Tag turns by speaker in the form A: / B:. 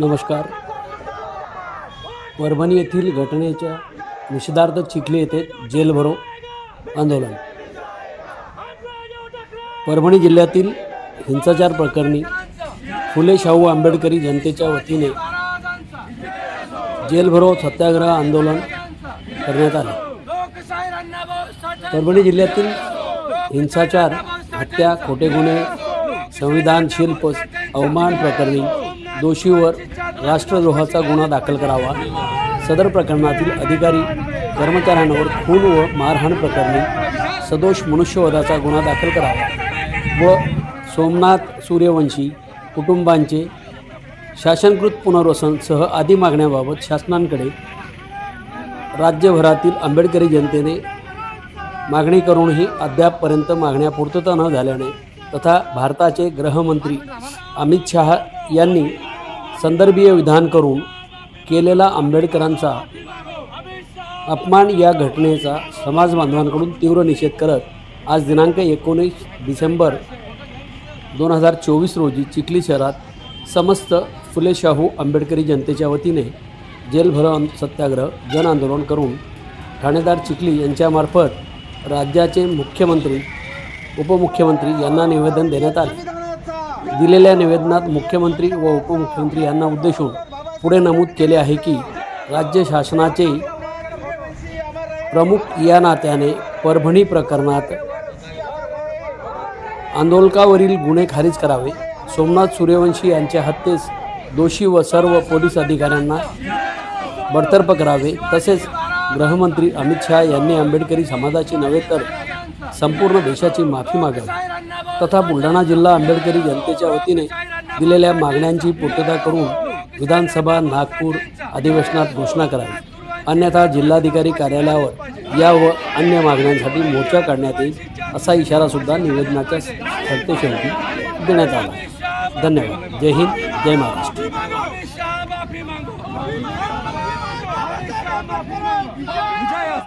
A: नमस्कार. परभणी येथील घटनेच्या निषेधार्थ चिखली येथे जेल भरो आंदोलन. परभणी जिल्ह्यातील हिंसाचार प्रकरणी फुले शाहू आंबेडकरी जनतेच्या वतीने जेल भरो सत्याग्रह आंदोलन करण्यात आले. परभणी जिल्ह्यातील हिंसाचार हत्या खोटे गुन्हे संविधानशील प अवमान प्रकरणी दोषीवर राष्ट्रद्रोहाचा गुन्हा दाखल करावा. सदर प्रकरणातील अधिकारी कर्मचाऱ्यांवर खून व मारहाण प्रकरणी सदोष मनुष्यवधाचा गुन्हा दाखल करावा व सोमनाथ सूर्यवंशी कुटुंबांचे शासनकृत पुनर्वसनसह आदी मागण्याबाबत शासनांकडे राज्यभरातील आंबेडकरी जनतेने मागणी करूनही अद्यापपर्यंत मागण्या पूर्तता न झाल्याने तथा भारताचे गृहमंत्री अमित शहा यांनी संदर्भीय विधान करून केलेला आंबेडकरांचा अपमान या घटनेचा समाज बांधवांकडून तीव्र निषेध करत आज दिनांक एकोणीस डिसेंबर दोन हजार चोवीस रोजी चिखली शहरात समस्त फुले शाहू आंबेडकरी जनतेच्या वतीने जेलभरो सत्याग्रह जन आंदोलन करून ठाणेदार चिखली यांच्यामार्फत राज्याचे मुख्यमंत्री उपमुख्यमंत्री यांना निवेदन देण्यात आले. दिलेल्या निवेदनात मुख्यमंत्री व उपमुख्यमंत्री यांना उद्देशून पुढे नमूद केले आहे की राज्य शासनाचे प्रमुख या नात्याने परभणी प्रकरणात आंदोलकावरील गुन्हे खारिज करावे. सोमनाथ सूर्यवंशी यांच्या हत्येस दोषी व सर्व पोलीस अधिकाऱ्यांना बडतर्फ करावे. तसेच गृहमंत्री अमित शहा यांनी आंबेडकरी समाजाचे नव्हे तर संपूर्ण देशाची माफी मागावी. तथा बुलढाणा जिल्हा आंबेडकरी जनतेच्या वतीने दिलेल्या मागण्यांची पूर्तता करून विधानसभा नागपूर अधिवेशनात घोषणा करावी. अन्यथा जिल्हाधिकारी कार्यालयावर या व अन्य मागण्यांसाठी मोर्चा काढण्यात येईल असा इशारासुद्धा निवेदनाच्या सरतेशेवटी देण्यात आला धन्यवाद. जय हिंद. जय महाराष्ट्र.